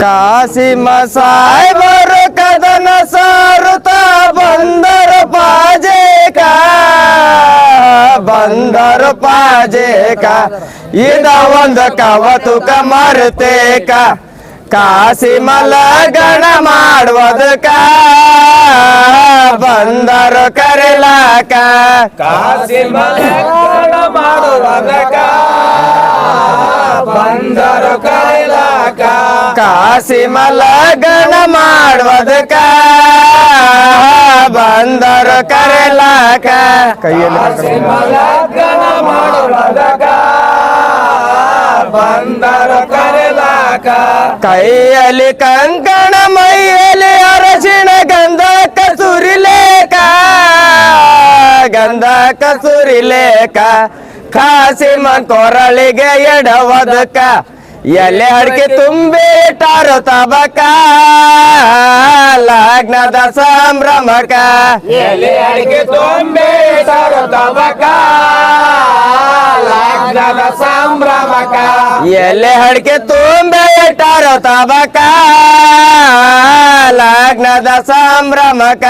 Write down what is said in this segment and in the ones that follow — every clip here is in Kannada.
ಕಾಸಿಮ ಸಾಯ್ಬರು ಕದನ ಸಾರುತ ಬಂದರ ಪಾಜೇಕ ಬಂದರ ಪಾಜೇಕ, ಇದ ಒಂದು ಕವತುಕ ಮರುತೇಕ. ಕಾಸಿಮಲ ಗಣ ಮಾಡುವುದಕ್ಕ, ಬಂದರು ಕರೆಲಾಕ. ಕಾಸಿಮಲ ಗಣ ಮಾಡುವುದಕ್ಕ ಕಾಸಿಮಲ ಮಲಗಣ ಮಾಡುವುದಕ್ಕ. ಬಂದರು ಕರೆಲಾಕ. ಕೈಯಲ್ಲಿ ಬಂದರು ಕರೆಲಾಕ. ಕೈಯಲ್ಲಿ ಕಂಕಣ ಮೈಯಲ್ಲಿ ಅರಸಿಣ ಗಂಧ ಕಸುರಿಲೇಕ ಗಂಧ ಕಸುರಿಲೇಕ ಕಾಸಿಮ ಕೊರಳಿಗೆ ಎಡವದಕ ये लड़के तुम बेटार तबका लग्न संभ्रम का ये लड़के तुम बेटार तबका लग्न संभ्रम का ये लड़के तुम बेटार तबका లగ్నద సంభ్రమక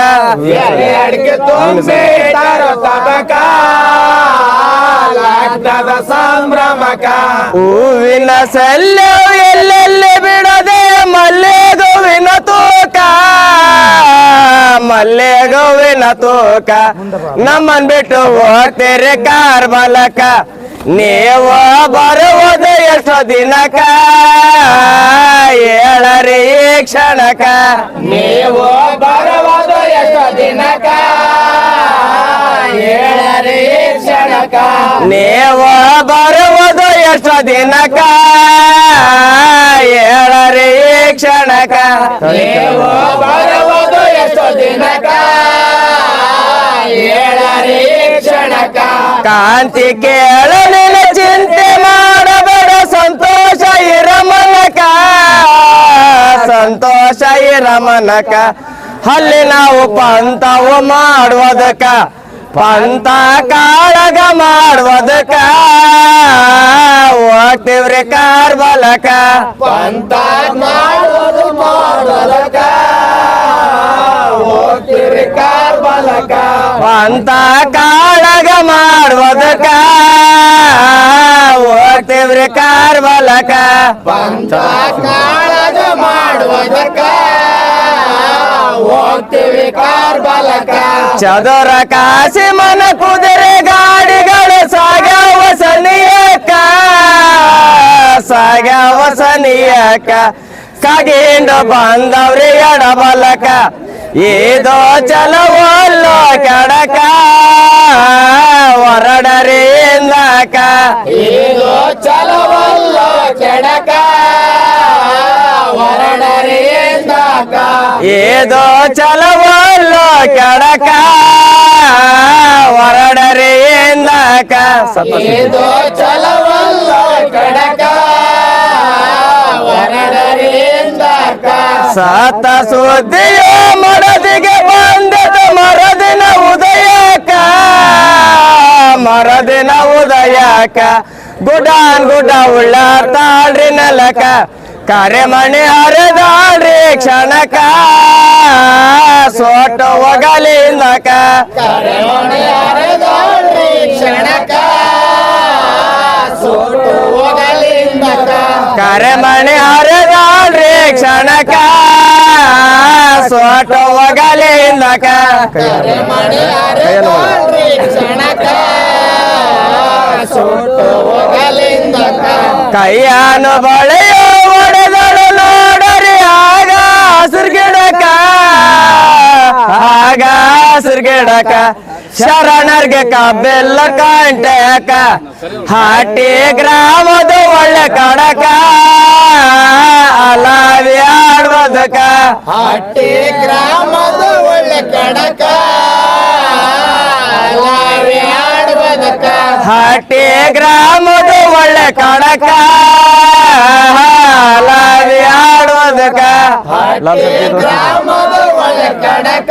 ఎడికి తొమ్మిది తరు తబకా ಲಗ್ನದ ಸಂಭ್ರಮಕ. ಹೂವಿನ ಸಲ್ಲೋ ಎಲ್ಲೆಲ್ಲಿ ಬಿಡದೆ ಮಲ್ಲೆಗೋವಿನ ತೂಕ. ಮಲ್ಲೆಗೋವಿನ ತೂಕ. ನಮ್ಮನ್ ಬಿಟ್ಟು ಹೋಗ್ತೀರಿ ಕಾರ್ ಬಲಕ ನೀವು ಬರುವುದು ಎಷ್ಟು ದಿನಕ. ಹೇಳರಿ ಈ ಕ್ಷಣಕ. ನೀವು ಬರುವುದು ಎಷ್ಟು ದಿನಕ. ಹೇಳರಿ ಕ್ಷಣಕ ನೀವು ಬರುವುದು ಎಷ್ಟು ದಿನಕ ಏಳರಿ ಕ್ಷಣಕ ನೀವು ಬರುವುದು ಎಷ್ಟು ದಿನಕ ಏಳರಿ ಕ್ಷಣಕ ಕಾಂತಿ ಕೇಳಲಿನ ಚಿಂತೆ ಮಾಡಬೇಡ ಸಂತೋಷ ಇರಮನಕ ಸಂತೋಷ ಇರಮನಕ ಅಲ್ಲಿ ನಾವು ಪಂತವು ಮಾಡುವುದಕ್ಕ. ಪಂತ ಕಾಳಗ ಮಾಡುವುದಕ್ಕ ಹೋಗ್ತೀವ್ರಿ ಕಾರ್ ಬಲಕ ಪಂತ ಮಾಡುವುದು ಮಾಡೋದಕ್ಕ ಹೋಗ್ತೀವ್ರಿ ಕಾರ್ ಬಲಕ ಪಂತ ಕಾಳಗ ಮಾಡುವುದಕ್ಕ ಹೋಗ್ತೀವ್ರಿ ಕಾರ್ ಬಲಕ ಪಂತ ಕಾಳಗ ಮಾಡುವುದಕ್ಕ ಹೋಗ್ತೀವಿ ಕಾರ್ ಬಾಲಕ ಚದರ ಕಾಸಿ ಮನ ಕುದುರೆ ಗಾಡಿಗಳು ಸಾಗವ ಸನಿಯಕ್ಕ. ಸಾಗವ ಸನಿಯಕ್ಕ. ಕಗಿಂಡು ಬಂದವ್ರಿ ಎಡಬಲಕ ಏದೋ ಚಲವಲ್ಲೋ ಕಡಕ. ಹೊರಡರಿಂದ ಕಾ ಏದೋ ಚಲವಲ್ಲೋ ಕೆಡಕ. ಇಂದಕ ಏದೋ ಚಲವಲ್ಲೋ ಕೆಡಕ ಹೊರಡರಿ ಇಂದಕ ಏದೋ ಚಲವಲ್ಲೋ ಕೆಡಕ ಹೊರಡರಿ ಇಂದಕ ಸತ ಸುದ್ದಿಯೋ ಮರದಿಗೆ ಬಂದದ ಮರದಿನ ಉದಯಕ ಮರದಿನ ಉದಯಕ ಗುಡಾನ್ ಗುಡ ಉಳ್ಳಾಡ್ತಾಳ್ರಿ ನೆಲಕ ಕರೆಮಣಿ ಹರಿದಾಳ್ರಿ ಕ್ಷಣಕ ಕ್ಷಣಕ ಸೋಟು ಹರಿದಾಳ್ರಿ ಕ್ಷಣಕ ಕರೆಮಣಿ ಹರಿದಾಳ್ರಿ ಕ್ಷಣಕ ಸೋಟು ಒಗಲಿಂದಕ ಕೈಯಾನು ಬಳೆಯೋ ಗಿಡಕ ಶರಣರ್ಗೆ ಕಬ್ಬೆಲ್ಲ ಕಂಟಕ ಹಾಟಿ ಗ್ರಾಮದ ಒಳ್ಳೆ ಕಡಕ ಅಲಾವಿ ಆಡ್ಬೋದಕ ಹಾಟಿ ಗ್ರಾಮದ ಒಳ್ಳೆ ಕಡಕ ಅಲಾವಿ ಆಡುವುದಕ. ಹಾಟಿ ಗ್ರಾಮದ ಒಳ್ಳೆ ಕಡಕ ಅಲಾವಿ ಹಾಟಿ ಗ್ರಾಮದ ಒಳ್ಳೆ ಕಡಕ.